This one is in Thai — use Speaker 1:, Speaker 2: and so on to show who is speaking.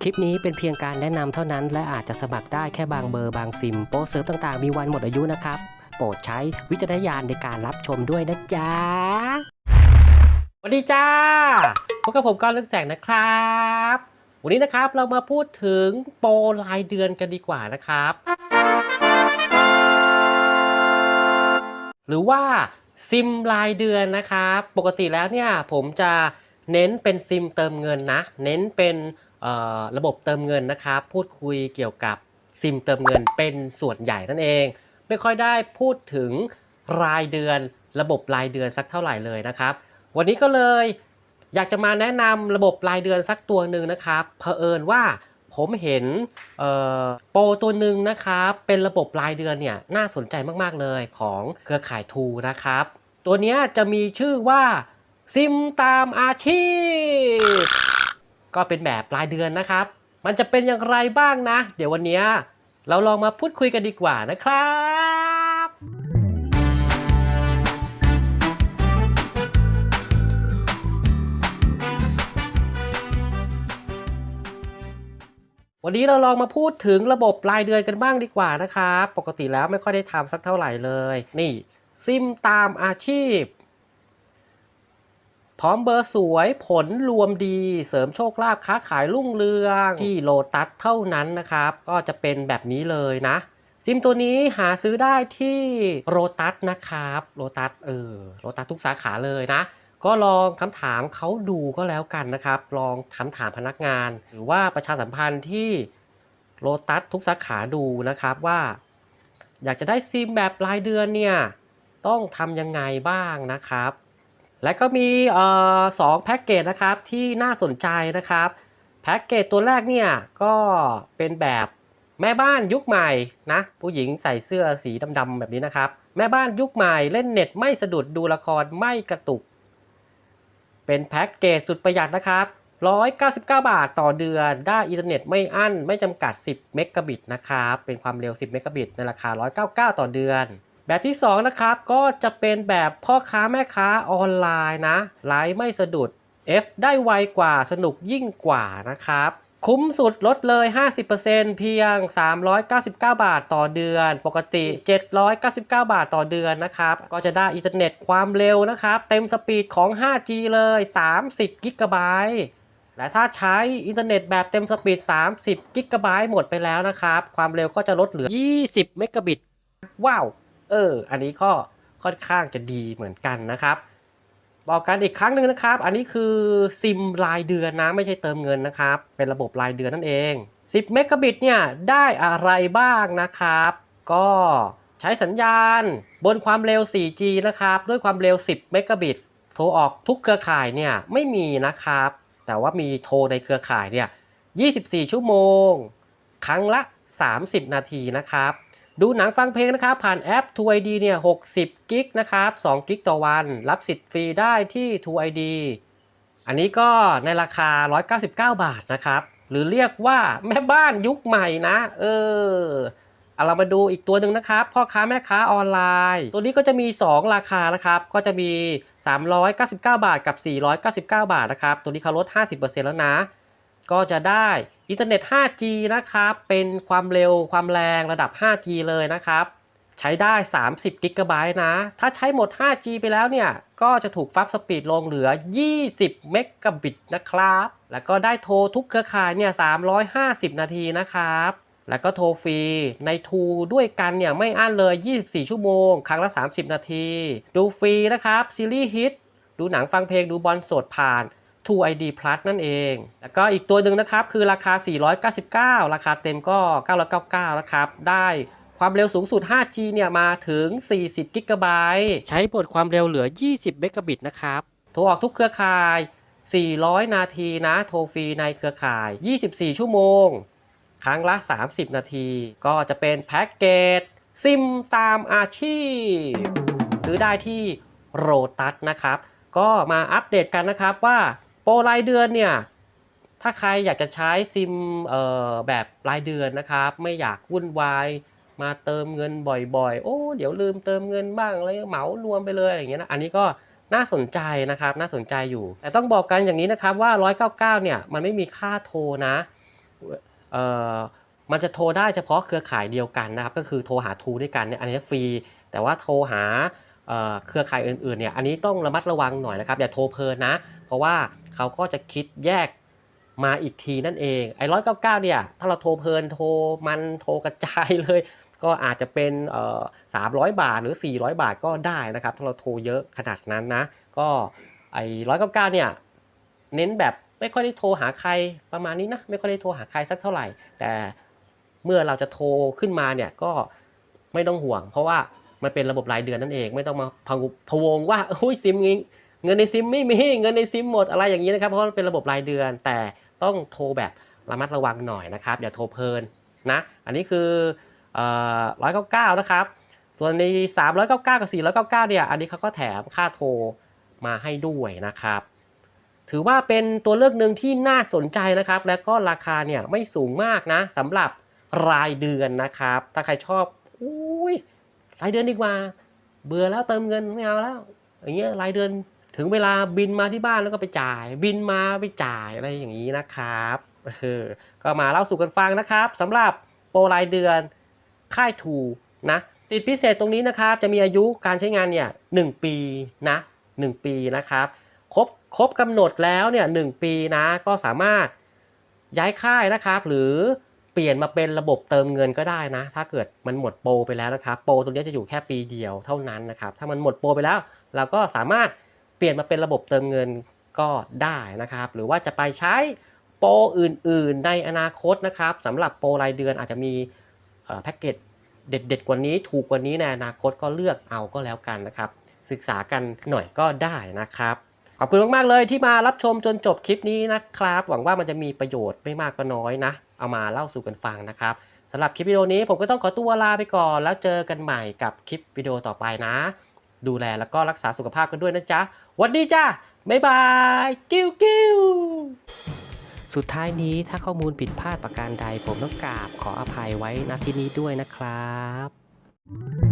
Speaker 1: คลิปนี้เป็นเพียงการแนะนำเท่านั้น และอาจจะสมัครได้แค่บางเบอร์บางซิม โปรเซิร์ฟต่างๆ มีวันหมดอายุนะครับ โปรดใช้วิจารณญาณในการรับชมด้วยนะจ๊ะสวัสดีจ้าพบกับผมก้อนเลือกแสงนะครับ วันนี้นะครับเรามาพูดถึงโปรรายเดือนกันดีกว่านะครับ หรือว่าซิมรายเดือนนะครับ ปกติแล้วเนี่ยผมจะเน้นเป็นซิมเติมเงินนะ เน้นเป็น ระบบเติมเงินนะครับ พูดคุยเกี่ยวกับซิมเติมเงินเป็นส่วนใหญ่นั่นเอง ไม่ค่อยได้พูดถึงรายเดือน ระบบรายเดือนสักเท่าไหร่เลยนะครับ วันนี้ก็เลยอยากจะมาแนะนำระบบรายเดือนสักตัวหนึ่งนะครับเผอิญว่าผมเห็นโปรตัวหนึ่งนะครับเป็นระบบรายเดือนเนี่ยน่าสนใจมากๆเลยของเครือข่ายทูนะครับ ตัวนี้จะมีชื่อว่าซิมตามอาชีพ ก็เป็นแบบรายเดือนนะครับ มันจะเป็นอย่างไรบ้างนะ เดี๋ยววันนี้เราลองมาพูดคุยกันดีกว่านะครับวันนี้เราลองมาพูดถึงระบบรายเดือนกันบ้างดีกว่านะครับ ปกติแล้วไม่ค่อยได้ทำสักเท่าไหร่เลย นี่ ซิมตามอาชีพ พร้อมเบอร์สวยผลรวมดี เสริมโชคลาภค้าขายรุ่งเรืองที่โลตัสเท่านั้นนะครับ ก็จะเป็นแบบนี้เลยนะ ซิมตัวนี้หาซื้อได้ที่โรตัสนะครับโรตัสเออโรตัสทุกสาขาเลยนะ ก็ลองคำถามเขาดูก็แล้วกันนะครับ ลองคำถามพนักงาน หรือว่าประชาสัมพันธ์ที่โลตัสทุกสาขาดูนะครับว่า อยากจะได้ซิมแบบรายเดือนเนี่ยต้องทำยังไงบ้างนะครับ และก็มีออสองแพ็กเกจนะครับที่น่าสนใจนะครับแพ็กเกจตัวแรกเนี่ยก็เป็นแบบแม่บ้านยุคใหม่นะผู้หญิงใส่เสื้อสีดำๆแบบนี้นะครับ แม่บ้านยุคใหม่เล่นเน็ตไม่สะดุดดูละครไม่กระตุก เป็นแพ็กเกจสุดประหยัดนะครับ 199 บาทต่อเดือนได้อินเทอร์เน็ตไม่อั้นไม่จำกัด 10 เมกะบิตนะครับ เป็นความเร็ว 10 เมกะบิตในราคา 199 ต่อเดือน แบบที่ 2 นะครับก็จะเป็นแบบพ่อค้าแม่ค้าออนไลน์นะไลฟ์ไม่สะดุด F ได้ไวกว่าสนุกยิ่งกว่านะครับ คุ้มสุดลดเลย 50%เพียง 399 บาทต่อเดือน ปกติ 799 บาทต่อเดือนนะครับ ก็จะได้อินเทอร์เน็ตความเร็วนะครับ เต็มสปีดของ 5G เลย 30 กิกะไบต์และถ้าใช้อินเทอร์เน็ตแบบเต็มสปีด 30 กิกะไบต์หมดไปแล้วนะครับ ความเร็วก็จะลดเหลือ 20 เมกะบิต ว้าว เออ อันนี้ก็ค่อนข้างจะดีเหมือนกันนะครับบอกกันอีกครั้งหนึ่งนะครับ อันนี้คือซิมรายเดือนนะ ไม่ใช่เติมเงินนะครับ เป็นระบบรายเดือนนั่นเอง 10 เมกะบิตเนี่ยได้อะไรบ้างนะครับ ก็ใช้สัญญาณบนความเร็ว 4G นะครับ ด้วยความเร็ว 10 เมกะบิต โทรออกทุกเครือข่ายเนี่ยไม่มีนะครับ แต่ว่ามีโทรในเครือข่ายเนี่ย 24 ชั่วโมง ครั้งละ 30 นาทีนะครับ ดูหนังฟังเพลงนะครับ ผ่านแอป True ID เนี่ย60กิกนะครับ2กิกต่อวัน รับสิทธิ์ฟรีได้ที่ True ID อันนี้ก็ในราคา 199 บาทนะครับ หรือเรียกว่าแม่บ้านยุคใหม่นะ เออเอาเรามาดูอีกตัวหนึ่งนะครับ พ่อค้าแม่ค้าออนไลน์ ตัวนี้ก็จะมี 2 ราคานะครับ ก็จะมี 399 บาทกับ 499 บาทนะครับ ตัวนี้เขาลด 50%แล้วนะ ก็จะได้อินเทอร์เน็ต 5G นะครับ เป็นความเร็วความแรงระดับ 5G เลยนะครับ ใช้ได้ 30กิกะไบต์นะ ถ้าใช้หมด 5G ไปแล้วเนี่ย ก็จะถูกฟับสปีดลงเหลือ 20 เมกะบิตนะครับ แล้วก็ได้โทรทุกเครือข่ายเนี่ย 350 นาทีนะครับ แล้วก็โทรฟรีในทูด้วยกันเนี่ยไม่อั้นเลย 24 ชั่วโมง ครั้งละ 30 นาที ดูฟรีนะครับ ซีรีส์ฮิต ดูหนังฟังเพลงดูบอลสดผ่าน True ID Plus นั่นเอง แล้วก็อีกตัวหนึ่งนะครับ คือราคา 499 ราคาเต็มก็ 999 นะครับ ได้ความเร็วสูงสุด 5G เนี่ยมาถึง 40กิกะไบต์ใช้บทความเร็วเหลือ 20 เมกะบิตนะครับ โทรออกทุกเครือข่าย 400 นาทีนะ โทรฟรีในเครือข่าย 24 ชั่วโมง ครั้งละ 30 นาที ก็จะเป็นแพ็กเกจซิมตามอาชีพ ซื้อได้ที่โรตัสนะครับ ก็มาอัปเดตกันนะครับว่า โปรรายเดือนเนี่ยถ้าใครอยากจะใช้ซิมแบบรายเดือนนะครับ ไม่อยากวุ่นวายมาเติมเงินบ่อยๆ โอ้เดี๋ยวลืมเติมเงินบ้างอะไรเหมารวมไปเลยอย่างเงี้ยนะอันนี้ก็น่าสนใจนะครับน่าสนใจอยู่ แต่ต้องบอกกันอย่างนี้นะครับว่า 199 เนี่ยมันไม่มีค่าโทรนะเอ่อมันจะโทรได้เฉพาะเครือข่ายเดียวกันนะครับ ก็คือโทรหาทูด้วยกันเนี่ยอันนี้ฟรี แต่ว่าโทรหาเอ่อเครือข่ายอื่นๆเนี่ยอันนี้ต้องระมัดระวังหน่อยนะครับอย่าโทรเพลินนะ เพราะว่าเขาก็จะคิดแยกมาอีกทีนั่นเองไอ้ร้อยเก้าเก้าเนี่ยถ้าเราโทรเพลินโทรมันโทรกระจายเลย ก็อาจจะเป็นเอ่อ300บาทหรือ 400 บาทก็ได้นะครับ ถ้าเราโทรเยอะขนาดนั้นนะ ก็ไอ้ร้อยเก้าเก้าเนี่ยเน้นแบบไม่ค่อยได้โทรหาใครประมาณนี้นะไม่ค่อยได้โทรหาใครสักเท่าไหร่ แต่เมื่อเราจะโทรขึ้นมาเนี่ยก็ไม่ต้องห่วง เพราะว่ามันเป็นระบบรายเดือนนั่นเอง ไม่ต้องมาพะวงว่าอุ้ยซิมงี้ เงินในซิมไม่มีเงินในซิมหมดอะไรอย่างนี้นะครับ เพราะมันเป็นระบบรายเดือน แต่ต้องโทรแบบระมัดระวังหน่อยนะครับอย่าโทรเพลินนะ อันนี้คือร้อยเก้าเก้านะครับ ส่วนใน 399 กับ 499 เนี่ย อันนี้เขาก็แถมค่าโทรมาให้ด้วยนะครับ ถือว่าเป็นตัวเลือกหนึ่งที่น่าสนใจนะครับ และก็ราคาเนี่ยไม่สูงมากนะสำหรับรายเดือนนะครับ ถ้าใครชอบอุ้ยรายเดือนดีกว่า เบื่อแล้วเติมเงินไม่เอาแล้ว อย่างเงี้ยรายเดือน ถึงเวลาบินมาที่บ้านแล้วก็ไปจ่าย บินมาไปจ่ายอะไรอย่างนี้นะครับเออก็มาเล่าสู่กันฟังนะครับสำหรับโปรรายเดือนค่ายทูนะสิทธิพิเศษตรงนี้นะครับ จะมีอายุการใช้งานเนี่ยหปีนะ1 ปีนะครับครบครบกำหนดแล้วเนี่ยหปีนะก็สามารถย้ายค่ายนะครับ หรือเปลี่ยนมาเป็นระบบเติมเงินก็ได้นะ ถ้าเกิดมันหมดโปรไปแล้วนะครับ โปรตรงนี้จะอยู่แค่ปีเดียวเท่านั้นนะครับ ถ้ามันหมดโปรไปแล้ว เราก็สามารถ เปลี่ยนมาเป็นระบบเติมเงินก็ได้นะครับ หรือว่าจะไปใช้โปรอื่นๆในอนาคตนะครับสำหรับโปรรายเดือนอาจจะมีแพ็กเกจเด็ดๆกว่านี้ถูกกว่านี้ในอนาคตก็เลือกเอาก็แล้วกันนะครับ ศึกษากันหน่อยก็ได้นะครับ ขอบคุณมากๆเลยที่มารับชมจนจบคลิปนี้นะครับ หวังว่ามันจะมีประโยชน์ไม่มากก็น้อยนะ เอามาเล่าสู่กันฟังนะครับสำหรับคลิปวิดีโอนี้ผมก็ต้องขอตัวลาไปก่อน แล้วเจอกันใหม่กับคลิปวิดีโอต่อไปนะ ดูแลแล้วก็รักษาสุขภาพกันด้วยนะจ๊ะ วันดีจ้าบ๊ายบาย กิ้วกิ้วสุดท้ายนี้ถ้าข้อมูลผิดพลาดประการใดผมต้องกราบขออภัยไว้ณที่นี้ด้วยนะครับ